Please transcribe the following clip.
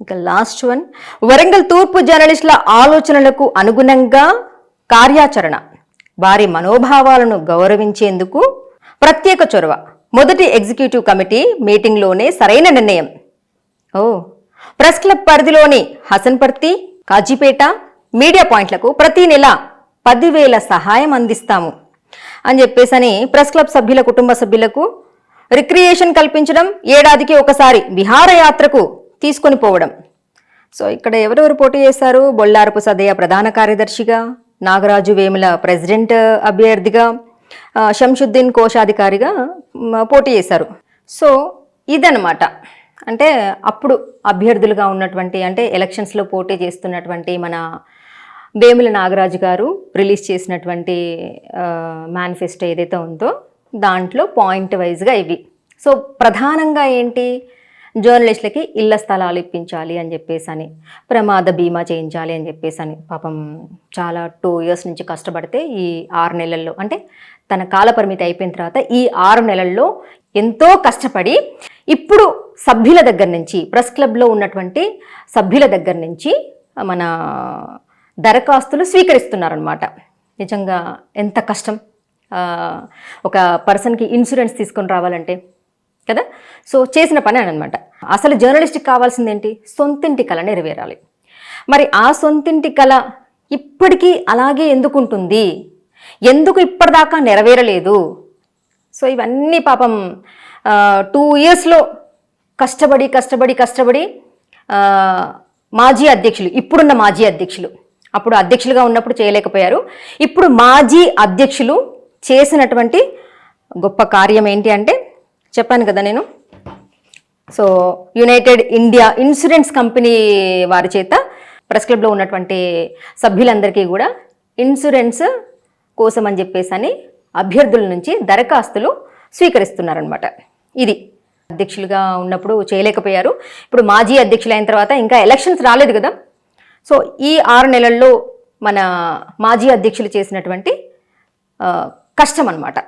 ఇంకా last one Warangal తూర్పు జర్నలిస్టుల ఆలోచనలకు అనుగుణంగా కార్యాచరణ. వారి మనోభావాలను గౌరవించేందుకు ప్రత్యేక చొరవ. మొదటి ఎగ్జిక్యూటివ్ కమిటీ మీటింగ్లోనే సరైన నిర్ణయం. ఓ. ప్రెస్ క్లబ్ పరిధిలోని హసన్పర్తి కాజీపేట మీడియా పాయింట్లకు ప్రతి నెల పదివేల సహాయం అందిస్తాము అని చెప్పేసని ప్రెస్ క్లబ్ సభ్యుల కుటుంబ సభ్యులకు రిక్రియేషన్ కల్పించడం ఏడాదికి ఒకసారి విహారయాత్రకు తీసుకొని పోవడం. సో ఇక్కడ ఎవరెవరు పోటీ చేశారు? బొల్లారపు సదయ్య ప్రధాన కార్యదర్శిగా నాగరాజు వేముల ప్రెసిడెంట్ అభ్యర్థిగా షంషుద్దీన్ కోశాధికారిగా పోటీ చేశారు. సో ఇదనమాట అంటే అప్పుడు అభ్యర్థులుగా ఉన్నటువంటి అంటే ఎలక్షన్స్లో పోటీ చేస్తున్నటువంటి మన వేముల నాగరాజు గారు రిలీజ్ చేసినటువంటి మేనిఫెస్టో ఏదైతే ఉందో దాంట్లో పాయింట్ వైజ్గా ఇవి. సో ప్రధానంగా ఏంటి? జర్నలిస్టులకి ఇళ్ళ స్థలాలు ఇప్పించాలి అని చెప్పేసి అని ప్రమాద బీమా చేయించాలి అని చెప్పేసి అని పాపం చాలా టూ ఇయర్స్ నుంచి కష్టపడితే ఈ ఆరు నెలల్లో అంటే తన కాలపరిమితి అయిపోయిన తర్వాత ఈ ఆరు నెలల్లో ఎంతో కష్టపడి ఇప్పుడు సభ్యుల దగ్గర నుంచి ప్రెస్ క్లబ్లో ఉన్నటువంటి సభ్యుల దగ్గర నుంచి మన దరఖాస్తులు స్వీకరిస్తున్నారనమాట నిజంగా ఎంత కష్టం. ఒక పర్సన్కి ఇన్సూరెన్స్ తీసుకొని రావాలంటే కదా? సో చేసిన పని అనమాట అసలు జర్నలిస్ట్కి కావాల్సింది ఏంటి సొంతింటి కళ నెరవేరాలి. మరి ఆ సొంతింటి కళ ఇప్పటికీ అలాగే ఎందుకు ఉంటుంది ఎందుకు ఇప్పటిదాకా నెరవేరలేదు? సో ఇవన్నీ పాపం టూ ఇయర్స్లో కష్టపడి కష్టపడి కష్టపడి మాజీ అధ్యక్షులు ఇప్పుడున్న మాజీ అధ్యక్షులు. అప్పుడు అధ్యక్షులుగా ఉన్నప్పుడు చేయలేకపోయారు. ఇప్పుడు మాజీ అధ్యక్షులు చేసినటువంటి గొప్ప కార్యం ఏంటి అంటే చెప్పాను కదా నేను. So United India Insurance company వారి చేత ప్రెస్ క్లబ్లో ఉన్నటువంటి సభ్యులందరికీ కూడా ఇన్సూరెన్స్ కోసం అని చెప్పేసి అని అభ్యర్థుల నుంచి దరఖాస్తులు స్వీకరిస్తున్నారనమాట ఇది అధ్యక్షులుగా ఉన్నప్పుడు చేయలేకపోయారు. ఇప్పుడు మాజీ అధ్యక్షులు అయిన తర్వాత ఇంకా ఎలక్షన్స్ రాలేదు కదా. సో ఈ ఆరు నెలల్లో మన మాజీ అధ్యక్షులు చేసినటువంటి కష్టం అన్నమాట.